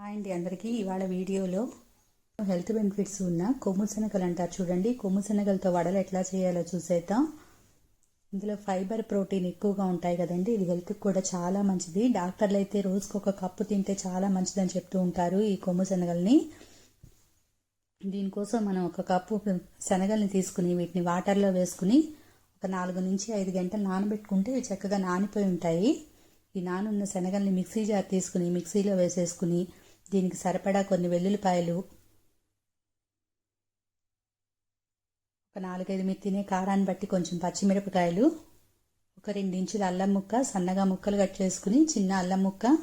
Hi అండి అందరికీ. ఇవాళ వీడియోలో హెల్త్ బెనిఫిట్స్ ఉన్న కొమ్ము శనగలు అంటారు చూడండి. కొమ్ము శనగలతో వడలు ఎట్లా చేయాలో చూసేద్దాం. ఇందులో ఫైబర్ ప్రోటీన్ ఎక్కువగా ఉంటాయి కదండి. ఇది హెల్త్కి కూడా చాలా మంచిది. డాక్టర్లు అయితే రోజుకు ఒక కప్పు తింటే చాలా మంచిదని చెప్తూ ఉంటారు ఈ కొమ్ము శనగల్ని. దీనికోసం మనం ఒక కప్పు శనగల్ని తీసుకుని వీటిని వాటర్లో వేసుకుని ఒక నాలుగు నుంచి ఐదు గంటలు నానబెట్టుకుంటే ఇవి చక్కగా నానిపోయి ఉంటాయి. ఈ నానున్న శనగల్ని మిక్సీ జార్ తీసుకుని మిక్సీలో వేసేసుకుని దీనికి సరిపడా కొన్ని వెల్లుల్లిపాయలు. ఒక నాలుగైదు మీరు తినే కారాన్ని బట్టి కొంచెం పచ్చిమిరపకాయలు. ఒక రెండించుల అల్లం ముక్క సన్నగా ముక్కలు కట్ చేసుకుని చిన్న అల్లం ముక్క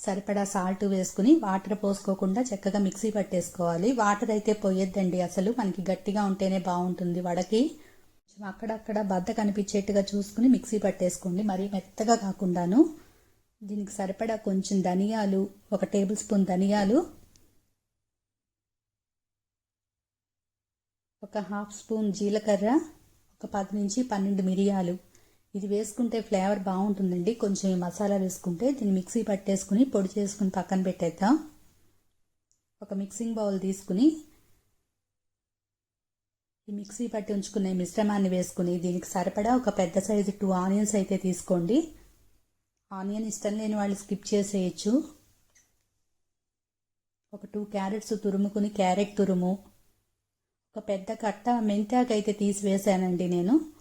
సరిపడా సాల్ట్ వేసుకుని వాటర్ పోసుకోకుండా చక్కగా మిక్సీ పట్టేసుకోవాలి. వాటర్ అయితే పోయొద్దండి అసలు మనకి గట్టిగా ఉంటేనే బాగుంటుంది వడకి. కొంచెం అక్కడక్కడ బద్ద కనిపించేట్టుగా చూసుకుని మిక్సీ పట్టేసుకోండి మరీ మెత్తగా కాకుండాను. దీనికి సరిపడా కొంచెం ధనియాలు ఒక టేబుల్ స్పూన్ ధనియాలు ఒక హాఫ్ స్పూన్ జీలకర్ర ఒక పది నుంచి పన్నెండు మిరియాలు. ఇది వేసుకుంటే ఫ్లేవర్ బాగుంటుందండి. కొంచెం ఈ మసాలా వేసుకుంటే దీన్ని మిక్సీ పట్టేసుకుని పొడి చేసుకుని పక్కన పెట్టేద్దాం. ఒక మిక్సింగ్ బౌల్ తీసుకుని ఈ మిక్సీ పట్టి ఉంచుకున్న మిశ్రమాన్ని వేసుకుని దీనికి సరిపడా ఒక పెద్ద సైజు టూ ఆనియన్స్ అయితే తీసుకోండి. ఆనియన్ ఇష్టం లేని వాళ్ళు స్కిప్ చేసేయచ్చు. ఒక టూ క్యారెట్స్ తురుముకుని క్యారెట్ తురుము. ఒక పెద్ద కట్ట మెంతాకైతే తీసివేశానండి తీసి వేసానండి నేను.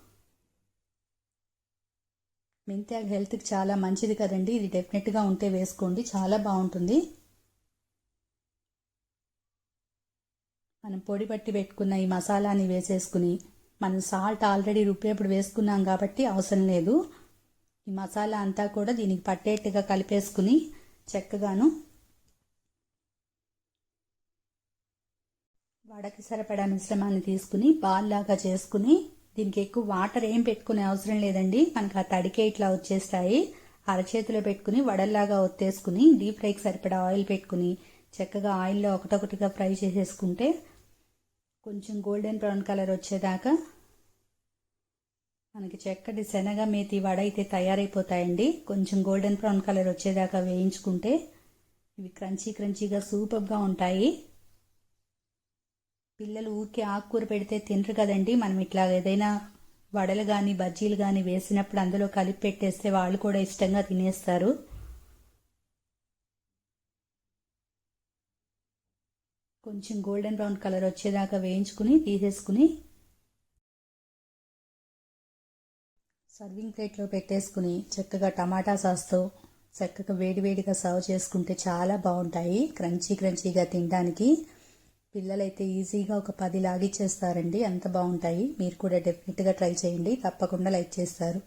మెంతాకు హెల్త్కి చాలా మంచిది కదండి. ఇది డెఫినెట్గా ఉంటే వేసుకోండి. చాలా బాగుంటుంది. మనం పొడి పట్టి పెట్టుకున్న ఈ మసాలాని వేసేసుకుని మనం సాల్ట్ ఆల్రెడీ రుబ్బేప్పుడు వేసుకున్నాం కాబట్టి అవసరం లేదు. ఈ మసాలా అంతా కూడా దీనికి పట్టేట్టుగా కలిపేసుకుని చక్కగాను వడకి సరిపడా మిశ్రమాన్ని తీసుకుని బాల్లాగా చేసుకుని దీనికి ఎక్కువ వాటర్ ఏం పెట్టుకునే అవసరం లేదండి. మనకు ఆ తడికే ఇట్లా వచ్చేస్తాయి. అరచేతిలో పెట్టుకుని వడల్లాగా ఒత్తేసుకుని డీప్ ఫ్రైకి సరిపడా ఆయిల్ పెట్టుకుని చక్కగా ఆయిల్లో ఒకటొకటిగా ఫ్రై చేసేసుకుంటే కొంచెం గోల్డెన్ బ్రౌన్ కలర్ వచ్చేదాకా మనకి చక్కటి శనగ మేతి వడ అయితే తయారైపోతాయండి. కొంచెం గోల్డెన్ బ్రౌన్ కలర్ వచ్చేదాకా వేయించుకుంటే ఇవి క్రంచీ క్రంచీగా సూపర్గా ఉంటాయి. పిల్లలు ఊరికే ఆకుకూర పెడితే తినరు కదండి. మనం ఇట్లా ఏదైనా వడలు కానీ బజ్జీలు కానీ వేసినప్పుడు అందులో కలిపి పెట్టేస్తే వాళ్ళు కూడా ఇష్టంగా తినేస్తారు. కొంచెం గోల్డెన్ బ్రౌన్ కలర్ వచ్చేదాకా వేయించుకుని తీసేసుకుని సర్వింగ్ ప్లేట్లో పెట్టేసుకుని చక్కగా టమాటా సాస్తో చక్కగా వేడివేడిగా సర్వ్ చేసుకుంటే చాలా బాగుంటాయి. క్రంచీ క్రంచీగా తినడానికి. పిల్లలైతే ఈజీగా ఒక పది లాగిచ్చేస్తారండి. అంత బాగుంటాయి. మీరు కూడా డెఫినెట్గా ట్రై చేయండి. తప్పకుండా లైక్ చేస్తారు.